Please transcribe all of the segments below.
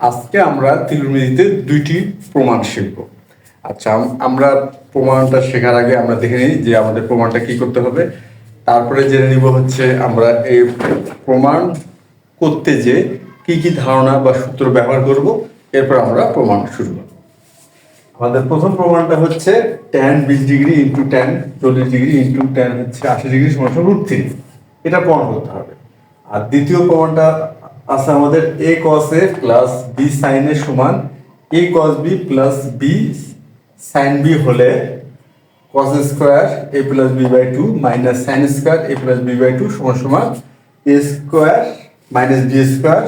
আজকে আমরা ত্রিকোণমিতিতে দুইটি প্রমাণ শিখব। আচ্ছা আমরা প্রমাণটা শেখার আগে আমরা দেখে নিই যে আমাদের প্রমাণটা কি করতে হবে। তারপরে জেনে নিব হচ্ছে আমরা এই প্রমাণ করতে যে কি কি ধারণা বা সূত্র ব্যবহার করব। এরপর আমরা প্রমাণ শুরু করব। আমাদের প্রথম প্রমাণটা হচ্ছে ট্যান বিশ ডিগ্রি ইন্টু ট্যান চল্লিশ ডিগ্রি ইন্টু ট্যান হচ্ছে আশি ডিগ্রি সমান রুট থ্রি এটা প্রমাণ করতে হবে। আর দ্বিতীয় প্রমাণটা আছে আমাদের A cos A plus B sine A সমান A cos B plus B sine B হলে cos square A plus B by two minus sine square A plus B by two সমান সমান A square minus B square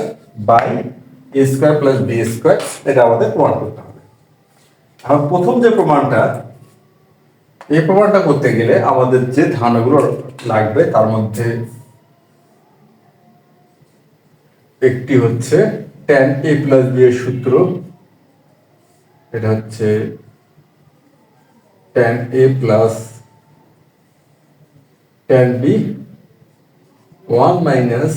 by A square plus B square এটা আমাদের প্রমাণ করতে হবে। এখন প্রথম যে প্রমাণটা, এই প্রমাণটা করতে গেলে আমাদের যে ধারণাগুলো লাগবে তার মধ্যে একটি হচ্ছে ট্যান এ প্লাস বি এর সূত্র। এটা হচ্ছে tan A plus tan B one minus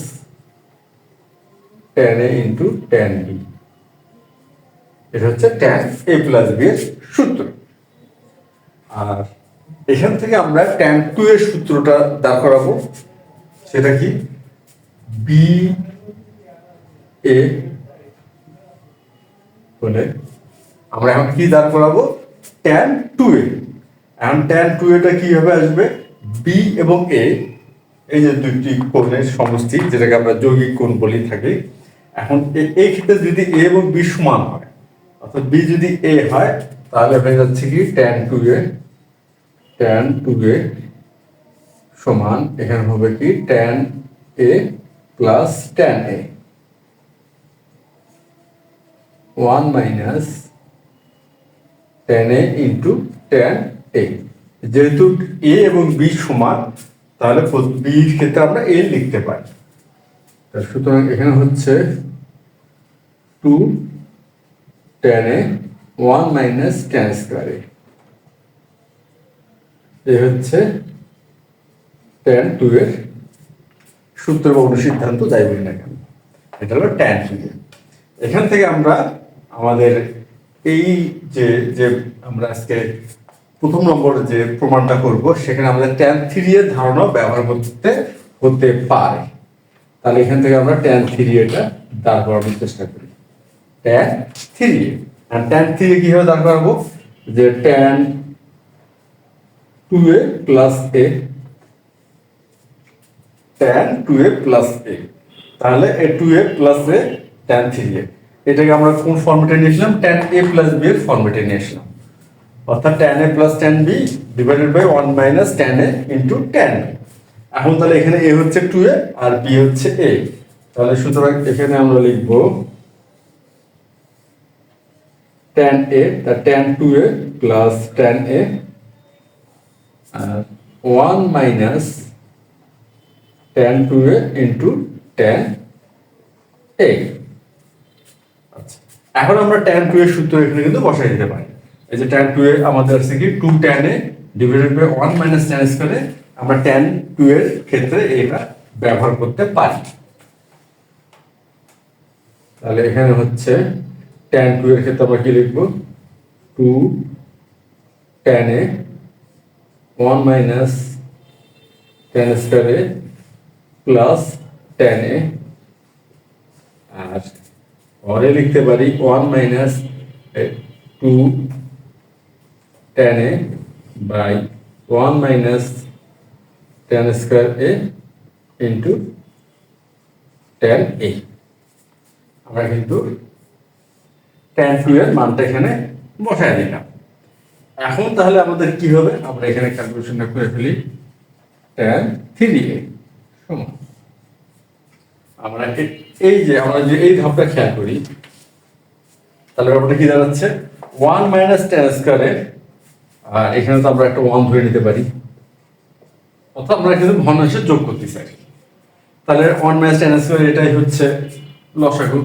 tan A into tan B এটা হচ্ছে ট্যান এ প্লাস বি এর সূত্র। আর এখান থেকে আমরা ট্যান টু এর সূত্রটা দাঁড় করাবো। সেটা কি? বি এ বলে আমরা এখন কি দাঁড় করাবো? ট্যান টু এ এখন ট্যান টু এটা কীভাবে আসবে? বি এবং এ এই যে দুটি কোণের সমষ্টি, যেটাকে আমরা যৌগিক কোণ বলি থাকি, এখন এই ক্ষেত্রে যদি এ এবং বি সমান হয়, অর্থাৎ বি যদি এ হয়, তাহলে হয়ে যাচ্ছে কি? Tan two A tan two A সমান, এখানে হবে কি? Tan A plus tan A one minus tan A into tan A যেহেতু এ এবং বি সমান, তাহলে বির ক্ষেত্রে আমরা এ লিখতে পারি। সুতরাং এখানে হচ্ছে two tan A one minus tan square A হচ্ছে ট্যান টু এর সূত্র বা অনুসিদ্ধান্ত যাই বলি না কেন, এটা হলো ট্যান এখান থেকে আমরা আমাদের এই যে যে আমরা আজকে প্রথম নম্বর যে প্রমাণটা করব, সেখানে আমাদের ট্যান থ্রি এর ধারণা ব্যবহার করতে হতে পারে। তাহলে এখান থেকে আমরা ট্যান থ্রি এটা দাঁড় করানোর চেষ্টা করি। ট্যান থ্রি আর ট্যান থ্রি কীভাবে দাঁড় করাবো? যে tan two A plus A tan two A plus A তাহলে A two A plus A tan three A. এটাকে আমরা কোন ফর্মেটে নিয়েছিলাম ট্যান এ প্লাস বি এর ফর্মেটে নিয়েছিলাম অর্থাৎ tan A plus tan B divided by one minus tan A into tan এখন তাহলে এখানে এ হচ্ছে টু এ আর বি হচ্ছে এ তাহলে সুতরাং এখানে আমরা লিখব tan A tan two A plus tan A R one minus tan two A into tan A এখন আমরা ট্যান টু এর সূত্র এখানে কিন্তু বসাই দিতে পারি। এই যে ট্যান টু এ আমাদের আছে কি? Two tan A divided by one minus tan স্কোয়ারে আমরা ট্যান টু এর ক্ষেত্রে এটা ব্যবহার করতে পারি। তাহলে এখানে হচ্ছে ট্যান টু এর ক্ষেত্রে আমরা কি লিখব? Two tan A one minus tan স্কোয়ারে প্লাস ট্যান এ আর পরে লিখতে পারি one minus two tan A by one minus tan square A into tan A আমরা কিন্তু ট্যান টু এর মানটা এখানে বসায় দিলাম। এখন তাহলে আমাদের কি হবে? আমরা এখানে ক্যালকুলেশনটা করে ফেলি। ট্যান থ্রি এ সমান। আমরা এই যে আমরা যে এই ধাপটা খেয়াল করি, তাহলে ব্যাপারটা কি দাঁড়াচ্ছে? ওয়ান মাইনাস টেন স্কোয়ারে আর এখানে তো আমরা একটা ওয়ান ধরে নিতে পারি। অর্থাৎ আমরা কিন্তু ভগ্নাংশে যোগ করতে চাই। তাহলে ওয়ান মাইনাস টেন স্কোয়ার এটাই হচ্ছে লসাগু।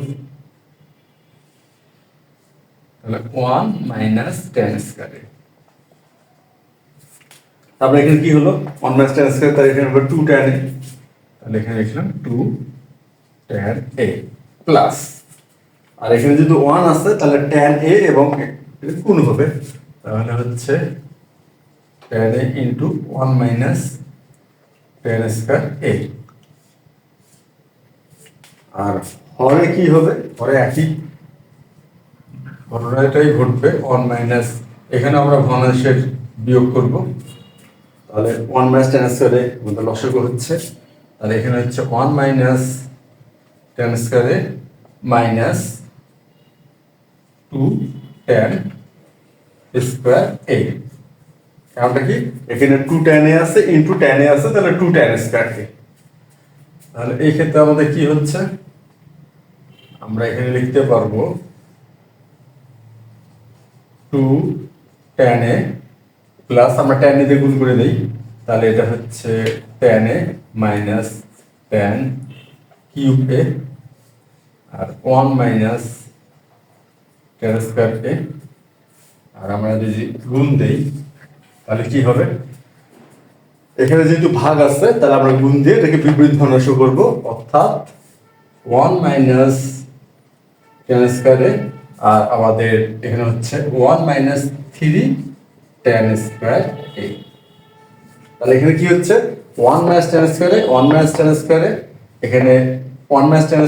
তাহলে ওয়ান মাইনাস টেন স্কোয়ারে তারপরে এখানে কি হলো? ওয়ান মাইনাস টেন স্কোয়ার তাহলে এখানে টু টেন তাহলে এখানে লিখলাম টু ট্যান এ প্লাস আর এখানে যদি ওয়ান আছে তাহলে ট্যান এ এবং গুণ হবে? তাহলে হচ্ছে tan A into one minus tan square A আর হরে কি হবে? হরে একই। ঘটনাটাই ঘটবে ওয়ান মাইনাস এখানে আমরা ভগ্নাংশের বিয়োগ করব। তাহলে ওয়ান মাইনাস টেন স্কোয়ারে আমাদের লসক হচ্ছে। তাহলে এখানে হচ্ছে ওয়ান মাইনাস টেন স্কোয়ারে minus two tan square A কারণটা কি? এখানে টু টেনে আছে ইন্টু টেনে আছে তাহলে টু টেন স্কোয়ার এ তাহলে এই ক্ষেত্রে আমাদের কি হচ্ছে? আমরা এখানে লিখতে পারব টু টেন এ প্লাস আমরা টেন এ দিয়ে গুণ করে দিই তাহলে এটা হচ্ছে tan A minus tan cube A R one minus tan square A আর আমরা যদি গুণ দেই, তাহলে কি হবে? এখানে যেহেতু ভাগ আছে, তাহলে আমরা গুণ দিয়ে এটাকে বিপরীত ভগ্নাংশ করব, অর্থাৎ ওয়ান মাইনাস টেন স্কোয়ারে আর আমাদের এখানে হচ্ছে one minus three tan square A. তাহলে এখানে কি হচ্ছে? ওয়ান মাইনাস টেন স্কোয়ারে ওয়ান মাইনাস টেন স্কোয়ারে এখানে ওয়ান মাইনাস টেন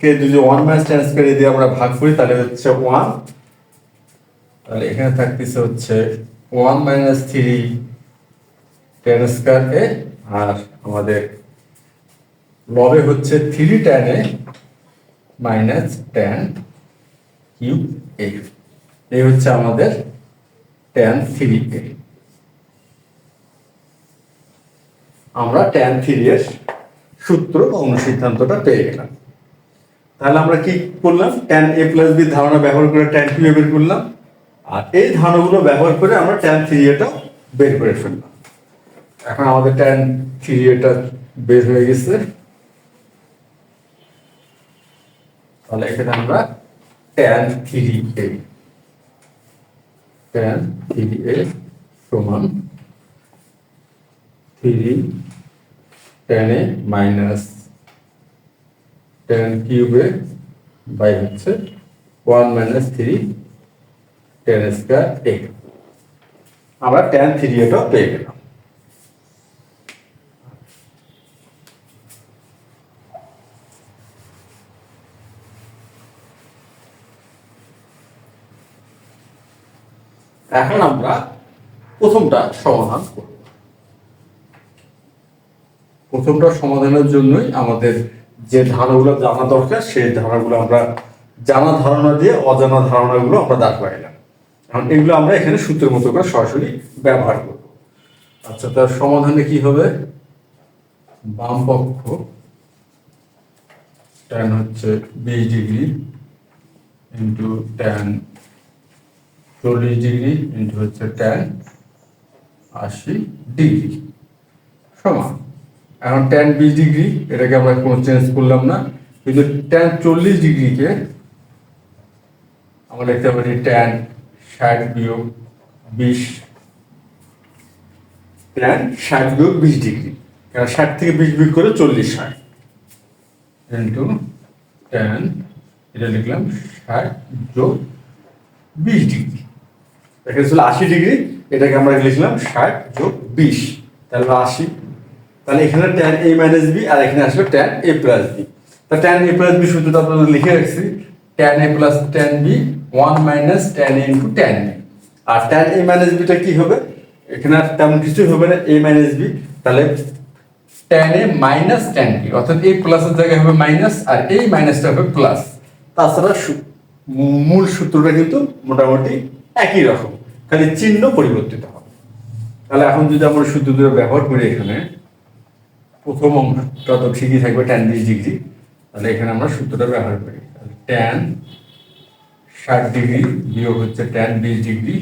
স্কোয়ারকে যদি ওয়ান মাইনাস টেন স্কোয়ারে দিয়ে আমরা ভাগ করি, তাহলে হচ্ছে ওয়ান তাহলে এখানে থাকতেছে হচ্ছে one minus three tan square A, আর আমাদের লবে হচ্ছে three tan A minus tan cube A এই হচ্ছে আমাদের টেন থ্রি এ আমরা টেন থ্রি এর সূত্র অনুসিদ্ধান্তটা পেয়ে গেলাম। তাহলে আমরা কি করলাম? টেন এ প্লাস বি ধারণা ব্যবহার করে টেন কিউ বের করলাম। আর এই ধারণাগুলো ব্যবহার করে আমরা টেন থ্রি এটা বের করে ফেললাম। এখন আমাদের টেন থ্রি এটা বের হয়ে গেছে। তাহলে এখানে আমরা tan three A tan three A সমান three tan A minus tan কিউবে by হচ্ছে one minus three tan square A আমরা টেন থ্রি এটা পেয়ে গেলাম। এখন আমরা প্রথমটা সমাধান করব। প্রথমটা সমাধানের জন্যই আমাদের যে ধারণাগুলো জানা দরকার, সেই ধারণাগুলো আমরা জানা ধারণা দিয়ে অজানা ধারণাগুলো আমরা দাঁড় পাইলাম এখন এগুলো আমরা এখানে সূত্রের মতো করে সরাসরি ব্যবহার করব। আচ্ছা তার সমাধানে কি হবে? বাম পক্ষ ট্যান হচ্ছে বিশ ডিগ্রি ইন্টু ট্যান চল্লিশ ডিগ্রি ইন্টু হচ্ছে ট্যান আশি ডিগ্রি সমান। এখন টেন বিশ ডিগ্রি, এটাকে আমরা কোনো চেঞ্জ করলাম না। কিন্তু টেন চল্লিশ ডিগ্রিকে আমরা লিখতে পারি টেন ষাট বিয়োগ বিশ। ট্যান ষাট বিয়োগ বিশ ডিগ্রি। কারণ ষাট থেকে বিশ বিয়োগ করে চল্লিশ ষাট ইন্টু টেন এটা লিখলাম ষাট যোগ বিশ ডিগ্রি। এখানে ছিল আশি ডিগ্রি, এটাকে আমরা লিখলাম ষাট যোগ বিশ। তাহলে আশি তাহলে এখানে ট্যান এ মাইনাস বি আর এখানে আসবে ট্যান এ প্লাস বি তা ট্যান এ প্লাস বি সূত্রটা আপনাদের লিখে রাখছি। Tan A plus tan B one minus tan A into tan B R tan A minus beta কি হবে? এখানে আর তেমন কিছুই হবে না এ মাইনাস বি তাহলে tan A minus tan B অর্থাৎ এই প্লাসের জায়গায় হবে মাইনাস আর এই মাইনাসটা হবে প্লাস তাছাড়া মূল সূত্রটা কিন্তু মোটামুটি একই রকম, খালি চিহ্ন পরিবর্তিত হবে। তাহলে এখন যদি আমরা সূত্র দুটো ব্যবহার করি এখানে প্রথম অংশটা তো ঠিকই থাকবে ট্যান বিশ ডিগ্রি। তাহলে এখানে আমরা সূত্রটা ব্যবহার করি। ট্যান ষাট ডিগ্রি বিয়োগ হচ্ছে ট্যান বিশ ডিগ্রি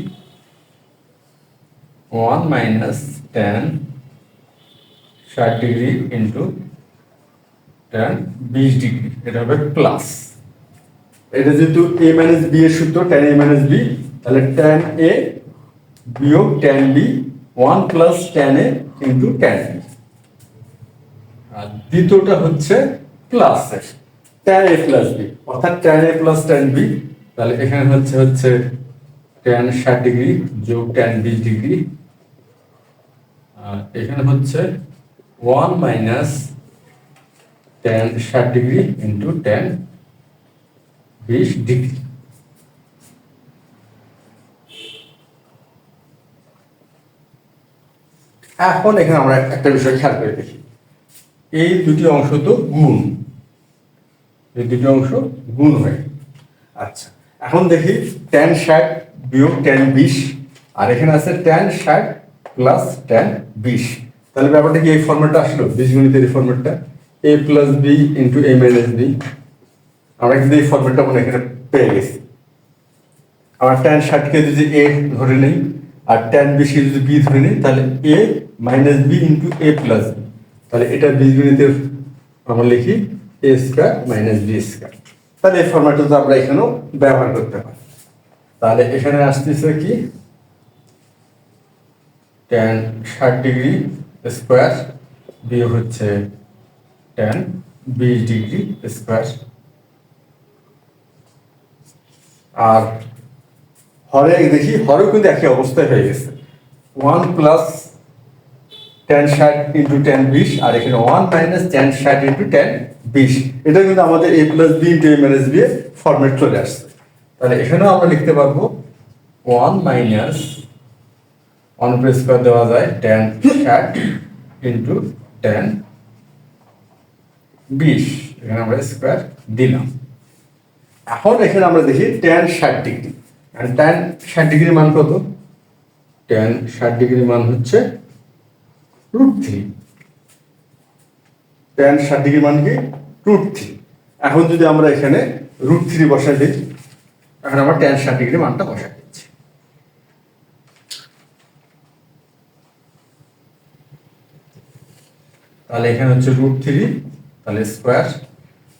ওয়ান মাইনাস ট্যান ষাট ডিগ্রি ইন্টু ট্যান বিশ ডিগ্রি। এটা হবে প্লাস এটা যেহেতু এ মাইনাস বি এর সূত্র ট্যান এ মাইনাস বি তাহলে ট্যান এ বিয়োগ tan B one plus tan A into tan আর দ্বিতীয়টা হচ্ছে plus tan A plus B অর্থাৎ tan A plus tan B তাহলে এখানে হচ্ছে হচ্ছে ট্যান ষাট ডিগ্রি যোগ ট্যান বিশ ডিগ্রি। আর এখানে হচ্ছে ওয়ান মাইনাস ট্যান ষাট ডিগ্রি ইন্টু ট্যান বিশ ডিগ্রি। এখন এখানে আমরা একটা বিষয় খেয়াল করে দেখি। এই দুটি অংশ তো গুণ। এই দুটি অংশ গুণ হয়। আচ্ছা এখন দেখি ট্যান ষাট বিয়োগ ট্যান বিশ, আর এখানে আছে ট্যান ষাট প্লাস ট্যান বিশ। তাহলে ব্যাপারটা কি এই ফর্মেটটা আসলো? বীজগণিতের এই ফর্মেটটা A plus B into A minus B আমরা কিন্তু এই ফর্মেটটা মনে এখানে পেয়ে গেছি। আমার ট্যান ষাটকে যদি এ ধরে নেই, আর ট্যান বিশকে যদি বি ধরে নিই, তাহলে A minus B into A plus B তাহলে এটা বীজগণিতের আমরা লিখি A square minus B square তাহলে এই ফর্মেটটা তো আমরা এখানেও ব্যবহার করতে পারি। তাহলে এখানে আসতেছে কি? ট্যান ষাট ডিগ্রি স্কোয়ার বিয়োগ হচ্ছে ট্যান বিশ ডিগ্রি স্কোয়ার আর হরে দেখি, হরেও কিন্তু একই অবস্থায় হয়ে গেছে। ওয়ান প্লাস টেন ষাট ইন্টু টেন বিশ, আর এখানে ওয়ান মাইনাস টেন ষাট ইন্টু টেন বিশ। এটা কিন্তু আমাদের A plus B into A minus B format চলে আসছে। তাহলে এখানেও আমরা লিখতে পারব one minus one plus square দেওয়া যায় টেন ষাট ইন্টু টেন বিশ। এখানে আমরা স্কোয়ার দিলাম। এখন এখানে আমরা দেখি টেন ষাট ডিগ্রি টেন ষাট ডিগ্রি মান কত? টেন ষাট ডিগ্রি মান হচ্ছে রুট থ্রি টেন ষাট ডিগ্রি মান কি রুট থ্রি এখন যদি আমরা এখানে রুট থ্রি বসাই দিই এখন আমরা টেন ষাট ডিগ্রি মানটা বসাই দিচ্ছি। তাহলে এখানে হচ্ছে রুট থ্রি তাহলে স্কোয়ার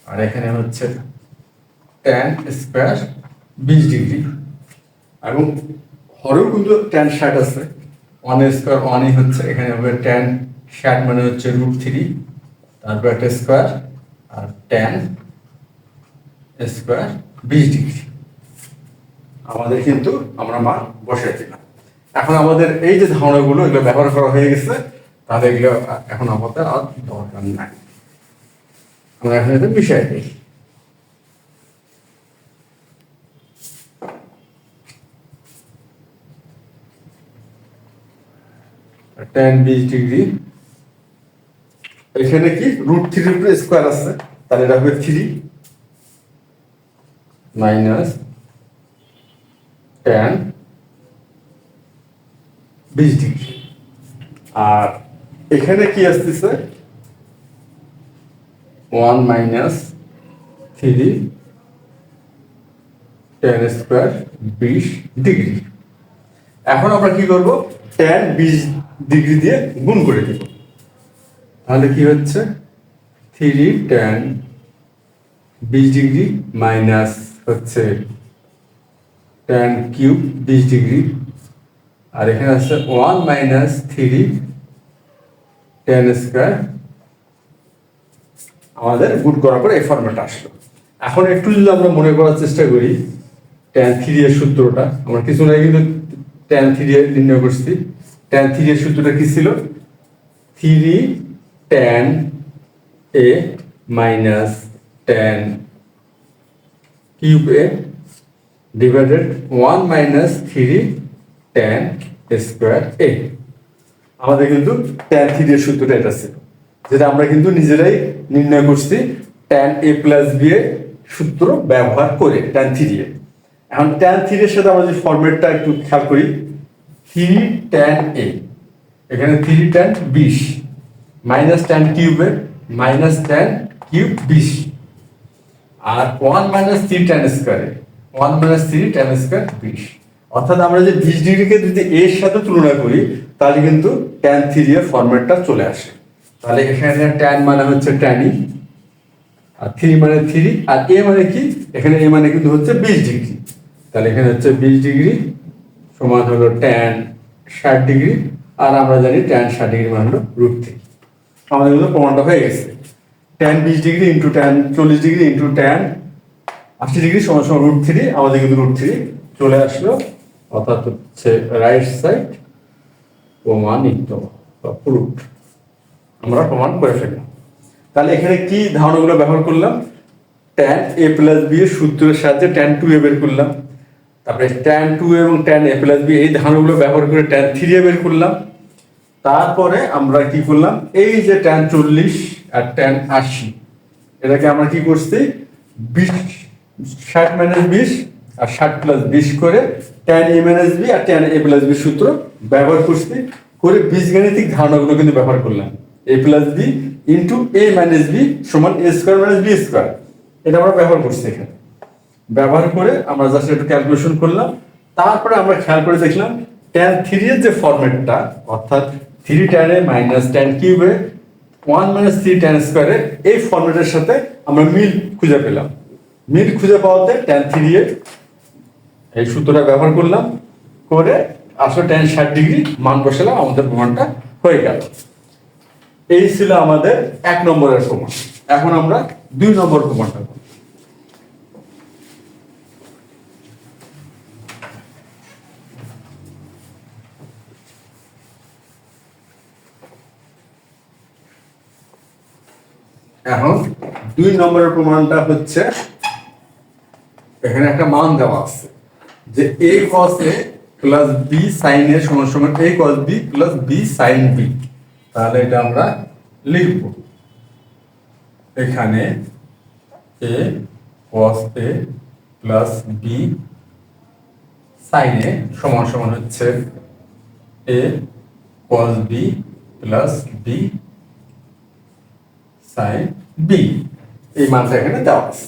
আর এখানে হচ্ছে ট্যান স্কোয়ার বিশ ডিগ্রি এবং হরেও কিন্তু ট্যান ষাট আছে। ওয়ান স্কোয়ার ওয়ানই হচ্ছে এখানে হবে ট্যান ষাট মানে হচ্ছে রুট থ্রি তারপর একটা স্কোয়ার আর ট্যান স্কোয়ার বিশ ডিগ্রি আমাদের কিন্তু আমরা মান দিলাম। এখন আমাদের এই যে ধারণাগুলো, এগুলো ব্যবহার করা হয়ে গেছে, তাহলে এগুলো এখন আমাদের আর দরকার নাই। আমরা এখন এটা মিশাই দিই। টেন বিশ ডিগ্রি এখানে কি? রুট থ্রির উপরে স্কোয়ার আছে। তাহলে এটা হবে থ্রি মাইনাস টেন বিশ ডিগ্রি আর এখানে কি আসতেছে? One minus three tan square বিশ ডিগ্রি এখন আমরা কি করব? টেন বিশ ডিগ্রি দিয়ে গুণ করে দিব তাহলে কি হচ্ছে? থ্রি টেন বিশ ডিগ্রি মাইনাস হচ্ছে টেন কিউব বিশ ডিগ্রি। আর এখানে আছে one minus three tan square. আমাদের গুণ করার পরে এই ফর্মেট আসলো। এখন একটু যদি আমরা মনে করার চেষ্টা করি ট্যান থ্রি এর সূত্রটা, আমরা কিছু নাই কিন্তু ট্যান থ্রি এর নির্ণয় করছি। ট্যান থ্রি এর সূত্রটা কি ছিল? Three tan A minus tan cube A divided one minus three tan square A আমাদের কিন্তু ট্যান থ্রি এর সূত্রটা এটা ছিল, যেটা আমরা কিন্তু নিজেরাই নির্ণয় করছি ট্যান এ প্লাস বি এর সূত্র ব্যবহার করে ট্যান থ্রি এ। এখন ট্যান এর সাথে আমরা যে ফরম্যাটটা একটু খেয়াল করি থ্রি ট্যান এ এখানে থ্রি ট্যান বিশ মাইনাস ট্যান কিউবে মাইনাস ট্যান কিউব বিশ, আর ওয়ান মাইনাস থ্রি ট্যান স্কোয়ারে one minus three tan square বিশ। অর্থাৎ আমরা যে বিশ ডিগ্রিকে যদি এর সাথে তুলনা করি, তাহলে কিন্তু ট্যান থ্রি এর ফরম্যাটটা চলে আসে। তাহলে এখানে ট্যান মানে হচ্ছে ট্যানি আর থ্রি মানে থ্রি আর এ মানে কি? এখানে এ মানে কিন্তু হচ্ছে বিশ ডিগ্রি। তাহলে এখানে হচ্ছে বিশ ডিগ্রি সমান হলো ট্যান ষাট ডিগ্রি, আর আমরা জানি ট্যান ষাট ডিগ্রি মানে হলো রুট থ্রি আমাদের কিন্তু প্রমাণটা হয়ে গেছে। টেন বিশ ডিগ্রি ইন্টু ট্যান চল্লিশ ডিগ্রি ইন্টু টেন আশি ডিগ্রি সমান সমান রুট থ্রি আমাদের কিন্তু রুট থ্রি চলে আসলো, অর্থাৎ হচ্ছে রাইট সাইড প্রমাণিত বা প্রুফ আমরা প্রমাণ করে ফেললাম। তাহলে এখানে কি ধারণাগুলো ব্যবহার করলাম? ট্যান এ প্লাস বি এর সূত্রের সাহায্যে ট্যান টু এ বের করলাম। তারপরে ট্যান টু এবং ট্যান এ প্লাস বি এই ধারণাগুলো ব্যবহার করে ট্যান থ্রি বের করলাম। তারপরে আমরা কি করলাম? এই যে ট্যান চল্লিশ আর ট্যান আশি, এটাকে আমরা কি করছি? বিশ, ষাট মাইনাস বিশ আর ষাট প্লাস বিশ করে ট্যান এ মাইনাস বি আর ট্যান এ প্লাস বি সূত্র ব্যবহার করছি। করে বীজগাণিতিক ধারণাগুলো কিন্তু ব্যবহার করলাম। A plus B into A minus B সমান A square minus B square এটা আমরা ব্যবহার করছি এখানে। ব্যবহার করে আমরা জাস্ট একটু ক্যালকুলেশন করলাম। তারপরে আমরা খেয়াল করে দেখলাম ট্যান থ্রি এর যে ফরম্যাটটা অর্থাৎ থ্রি ট্যানে মাইনাস ট্যান কিউবে ওয়ান মাইনাস থ্রি ট্যান স্কোয়ারে এই ফরম্যাটের সাথে আমরা মিল খুঁজে পেলাম। মিল খুঁজে পাওয়াতে ট্যান থ্রি এর এই সূত্রটা ব্যবহার করলাম, করে আসলে ট্যান ষাট ডিগ্রি মান বসালাম, আমাদের প্রমাণটা হয়ে গেল। এই ছিল আমাদের এক নম্বরের প্রমাণ। এখন আমরা দুই নম্বর প্রমাণটা এখন দুই নম্বরের প্রমাণটা হচ্ছে, এখানে একটা মান দেওয়া আছে যে A cos A plus B sine A সমান সমান A cos B plus B sine B তাহলে এটা আমরা লিখব। এখানে A cos A plus B sine A সমান সমান হচ্ছে A cos B plus B sine B এই মানটা এখানে দেওয়া আছে,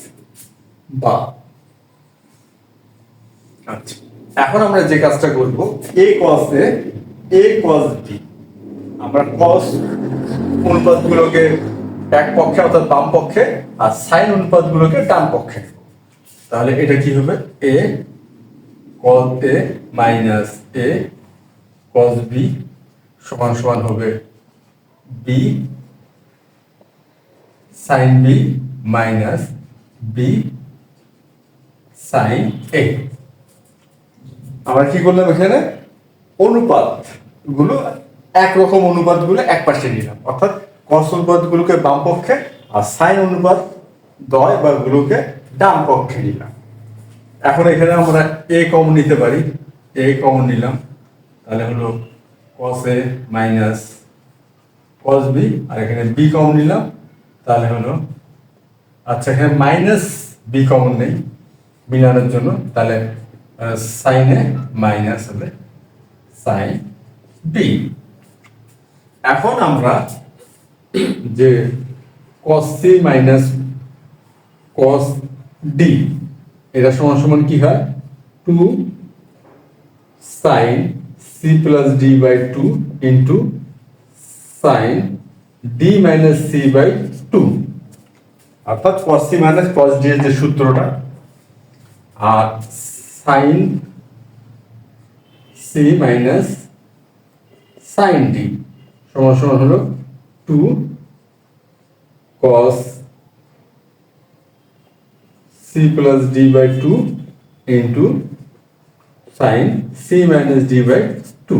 বা। আচ্ছা এখন আমরা যে কাজটা করব এ কস এ এ কস বি আমরা কস অনুপাতগুলোকে এক পক্ষে, অর্থাৎ বাম পক্ষে, আর সাইন অনুপাতগুলোকে ডান পক্ষে তাহলে এটা কি হবে? এ কস এ মাইনাস এ কস বি সমান সমান হবে B sine B minus B sine A আমরা কি করলাম এখানে? অনুপাতগুলো একরকম অনুপাতগুলো এক পাশে নিলাম। অর্থাৎ কস অনুপাত গুলোকে বাম পক্ষে আর সাইন অনুপাত দয় বা গুলোকে ডান পক্ষে নিলাম। এখন এখানে আমরা এ কমন নিতে পারি। এ কমন নিলাম। তাহলে হলো কস এ মাইনাস কস বি আর এখানে বি কমন নিলাম। তাহলে হলো আচ্ছা এখানে মাইনাস বি কমন নেই, মিলানোর জন্য, তাহলে সাইনে মাইনাস হবে সাইন বি এখন আমরা যে cos C minus cos D এটা সমান সমান কি হয়? Two sine C plus D by two into sine D minus C by two অর্থাৎ cos সি মাইনাস cos এর যে সূত্রটা, আর sine C minus sine D সমান সমান হলো two cos C plus D by two into sine C minus D by two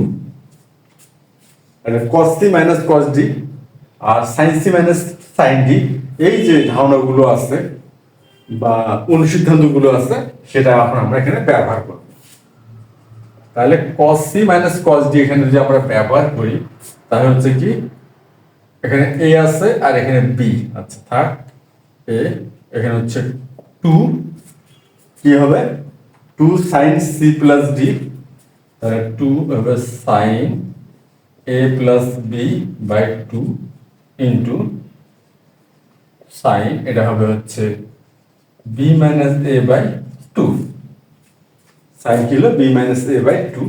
cos C minus cos D R sine C minus sine D, এই যে ধারণাগুলো আছে বা অনুসিদ্ধান্তগুলো আছে, সেটা এখন আমরা এখানে ব্যবহার করব। তাহলে cos c minus cos d এখানে যদি আমরা ব্যবহার করি, তাহলে হচ্ছে কি? এখানে a আছে আর এখানে b আচ্ছা থাক a এখানে হচ্ছে 2 কি হবে? 2 sin c প্লাস d তাহলে 2 হবে sin a plus b by 2 into sin, এটা হবে হচ্ছে b minus a by 2 sine কি হলো? B minus A by two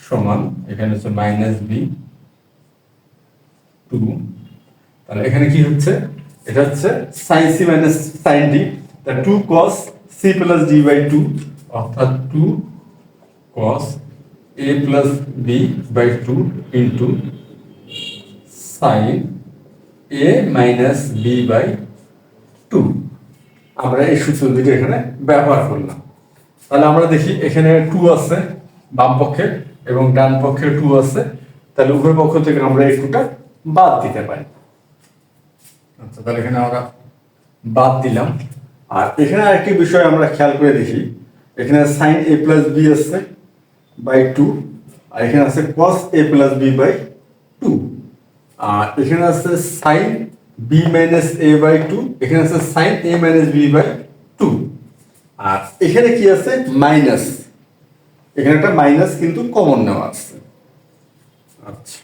সমান, এখানে হচ্ছে মাইনাস বি টু তাহলে এখানে কি হচ্ছে? এটা হচ্ছে sine C minus sine D তা two cos C plus D by two অর্থাৎ two cos A plus B by two into sine A minus B by two আমরা এই সূত্র দুটো এখানে ব্যবহার করলাম। তাহলে আমরা দেখি এখানে টু আছে, বাম পক্ষে এবং ডান পক্ষে টু আছে। তাহলে উভয় পক্ষ থেকে আমরা এই টুটা বাদ দিতে পারি। আচ্ছা তাহলে এখানে আমরা বাদ দিলাম। আর এখানে আরেকটি বিষয় আমরা খেয়াল করে দেখি। এখানে সাইন এ প্লাস বি আছে বাই টু আর এখানে আছে cos A plus B by two আর এখানে আছে sine B minus A by two এখানে আছে sine A minus B by two আর এখানে কি আছে? মাইনাস এখানে একটা মাইনাস কিন্তু কমন নেওয়া আছে। আচ্ছা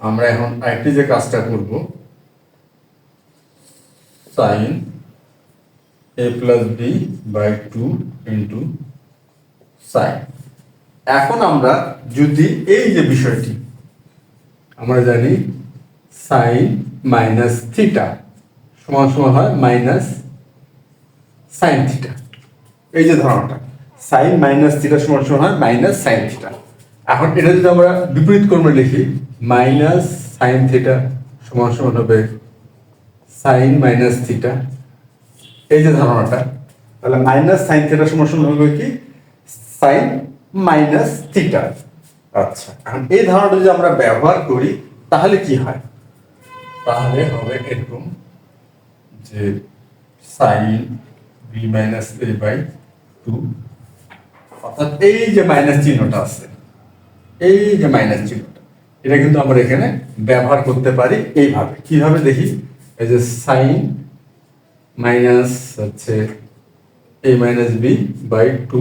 আমরা এখন আরেকটি যে কাজটা করব sine A plus B by two into sine এখন আমরা যদি এই যে বিষয়টি আমরা জানি সাইন মাইনাস থিটা। সমান সমান হয় মাইনাস সাইন থিটা। এই যে ধারণাটা, সাইন মাইনাস থিটা সমান সমান হয় মাইনাস সাইন থিটা। এখন এটা যদি আমরা বিপরীত ক্রমে লিখি, মাইনাস সাইন থিটা সমান সমান হবে সাইন মাইনাস থিটা। এই যে ধারণাটা, তাহলে মাইনাস সাইন থিটা সমান সমান হবে কি? Sine minus theta. আচ্ছা এই ধারণাটা যদি আমরা ব্যবহার করি, তাহলে কি হয়? তাহলে হবে এরকম যে sine B minus A by two অর্থাৎ এই যে মাইনাস চিহ্নটা আছে, এই যে মাইনাস চিহ্নটা, এটা কিন্তু আমরা এখানে ব্যবহার করতে পারি এইভাবে। কীভাবে দেখি? এই যে সাইন মাইনাস হচ্ছে A minus B by two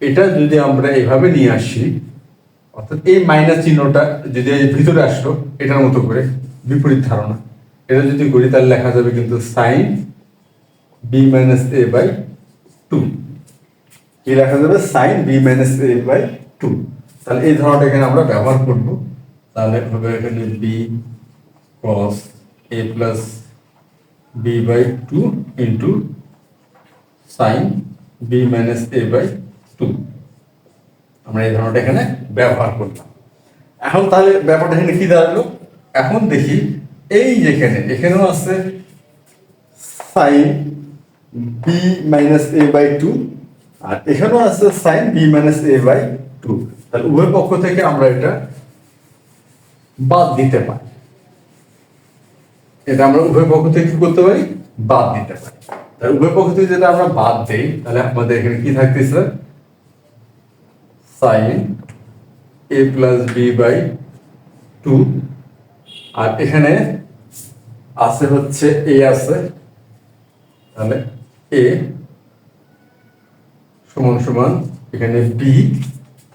এটা যদি আমরা এইভাবে নিয়ে আসি অর্থাৎ এই মাইনাস চিহ্নটা যদি ভিতরে আসলো, এটার মতো করে বিপরীত ধারণা। এটা যদি করি, তাহলে লেখা যাবে কিন্তু sine B minus A by two কি লেখা যাবে? Sine B minus A by two তাহলে এই ধারণাটা এখানে আমরা ব্যবহার করব। তাহলে হবে এখানে B cos A plus B by two into sine B minus A by two আমরা এই ধারণাটা এখানে ব্যবহার করলাম। এখন তাহলে ব্যাপারটা এখানে কি দাঁড়াল? এখন দেখি, এই যেখানে এখানেও আছে sine B minus A by two আর এখানেও আছে sine B minus A by two তাহলে উভয় পক্ষ থেকে আমরা এটা বাদ দিতে পারি। এটা আমরা উভয় পক্ষ থেকে কি করতে পারি? বাদ দিতে পারি। তাহলে উভয় পক্ষ থেকে যেটা আমরা বাদ দেই, তাহলে আমাদের এখানে কি থাকতেছে? Sine A plus B by two আর এখানে আছে হচ্ছে এ আছে, তাহলে এ সমান সমান এখানে বি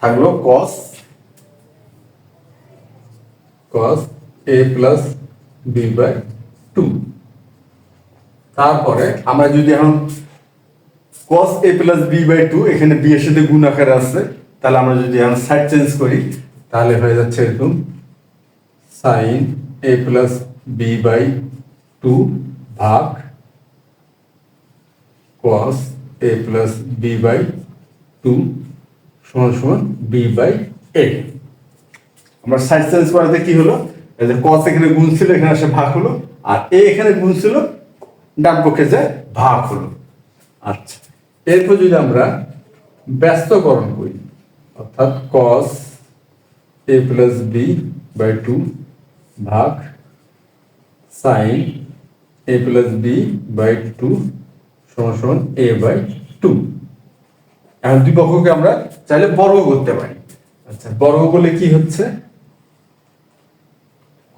থাকল cos cos A plus B by two তারপরে আমরা যদি এখন cos A plus B by two এখানে বি এর সাথে গুণ আকারে আছে তাহলে আমরা যদি এখন সাইড চেঞ্জ করি, তাহলে হয়ে যাচ্ছে এরকম sine A plus B by two ভাগ cos A plus B by two সমান সমান বি বাই এ আমরা সাইড চেঞ্জ করাতে কি হলো? যে cos এখানে গুণ ছিল, এখানে আসে ভাগ হলো, আর এ এখানে গুণ ছিল, ডান পক্ষে যে ভাগ হলো। আচ্ছা এরপর যদি আমরা ব্যস্তকরণ করি অর্থাৎ cos a plus B by two ভাগ sine A plus B by two সমান এ বাই টু এখন দুই পক্ষকে আমরা চাইলে বর্গ করতে পারি। আচ্ছা বর্গ করলে কি হচ্ছে?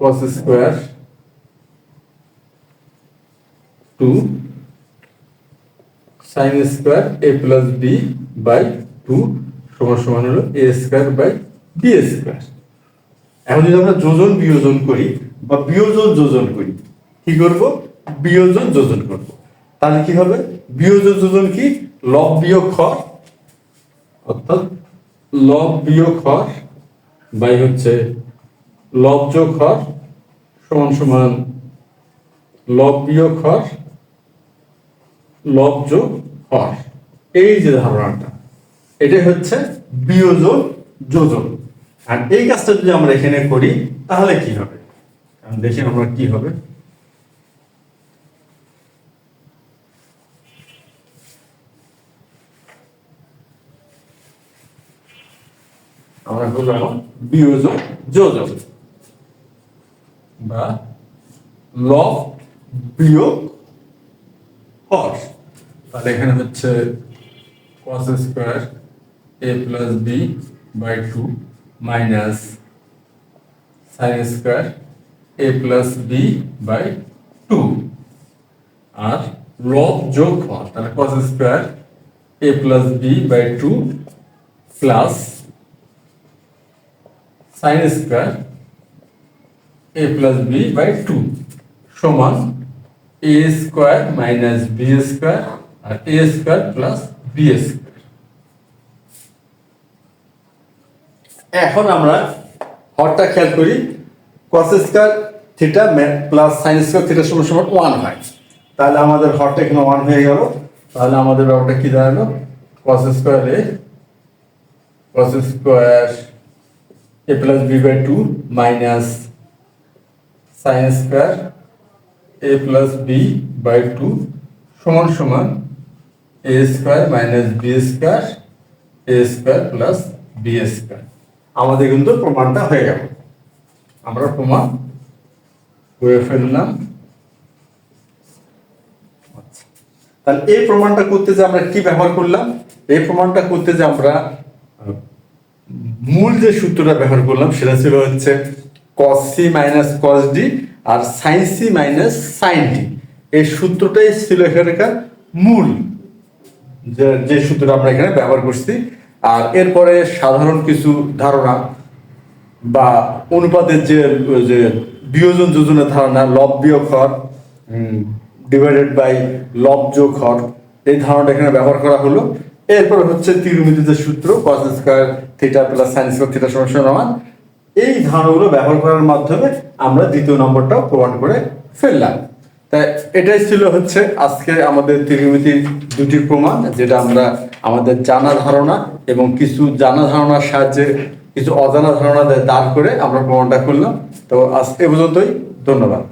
cos square two sine square A plus B by two সমান সমান হলো A square by B square এখন যদি আমরা যোজন বিয়োজন করি বা বিয়োজন যোজন করি, কি করব? বিয়োজন যোজন করব। তাহলে কি হবে? বিয়োজন যোজন কি? লব বিয়োগ খর অর্থাৎ লব বিয়োগ হর বাই হচ্ছে লব যোগ হর সমান সমান লব বিয়োগ হর, লব যোগ হর। এই যে ধারণাটা। এটাই হচ্ছে বিয়োজন যোজন। আর এই কাজটা যদি আমরা এখানে করি, তাহলে কি হবে? দেখি আমরা কি হবে। আমরা এখন বিয়োজন যোজন বা লব বিয়োগ হর। তাহলে এখানে হচ্ছে cos square A plus B by two minus sine square A plus B by two আর লব যোগ হর তাহলে cos square A plus B by two plus sine square A plus B by two সমান A square minus B square R A square plus B square এখন আমরা হরটা খেয়াল করি cos square theta plus sine square theta সমান সমান one হয়। তাহলে আমাদের হরটা এখানে ওয়ান হয়ে গেল। তাহলে আমাদের ব্যাপারটা কি দাঁড়াল? Cos square A cos square A plus B by two minus sine square A plus B by two সমান সমান A square minus B square A square plus B square আমাদের কিন্তু প্রমাণটা হয়ে গেল। আমরা প্রমাণ করে ফেললাম। আচ্ছা। তাহলে এই প্রমাণটা করতে যে আমরা কি ব্যবহার করলাম? এই প্রমাণটা করতে যে আমরা মূল যে সূত্রটা ব্যবহার করলাম সেটা ছিল হচ্ছে cos C minus cos D আর sine C minus sine D এই সূত্রটাই ছিল এখানকার মূল যে সূত্রটা আমরা এখানে ব্যবহার করছি। আর এরপরে সাধারণ কিছু ধারণা বা অনুপাতের যে যে বিয়োজন যোজনের ধারণা, লব বিয়োগ হর ডিভাইডেড বাই লব যোগ হর, এই ধারণাটা এখানে ব্যবহার করা হলো। এরপর হচ্ছে ত্রিমিতির যে সূত্র square theta plus sine square theta সমান সমান। এই ধারণাগুলো ব্যবহার করার মাধ্যমে আমরা দ্বিতীয় নম্বরটাও প্রমাণ করে ফেললাম। তাই এটাই ছিল হচ্ছে আজকে আমাদের ত্রিমিতির দুটি প্রমাণ, যেটা আমরা আমাদের জানা ধারণা এবং কিছু জানা ধারণার সাহায্যে, কিছু অজানা ধারণা দাঁড় করে আমরা প্রমাণটা করলাম। তো আজ এ পর্যন্তই, ধন্যবাদ।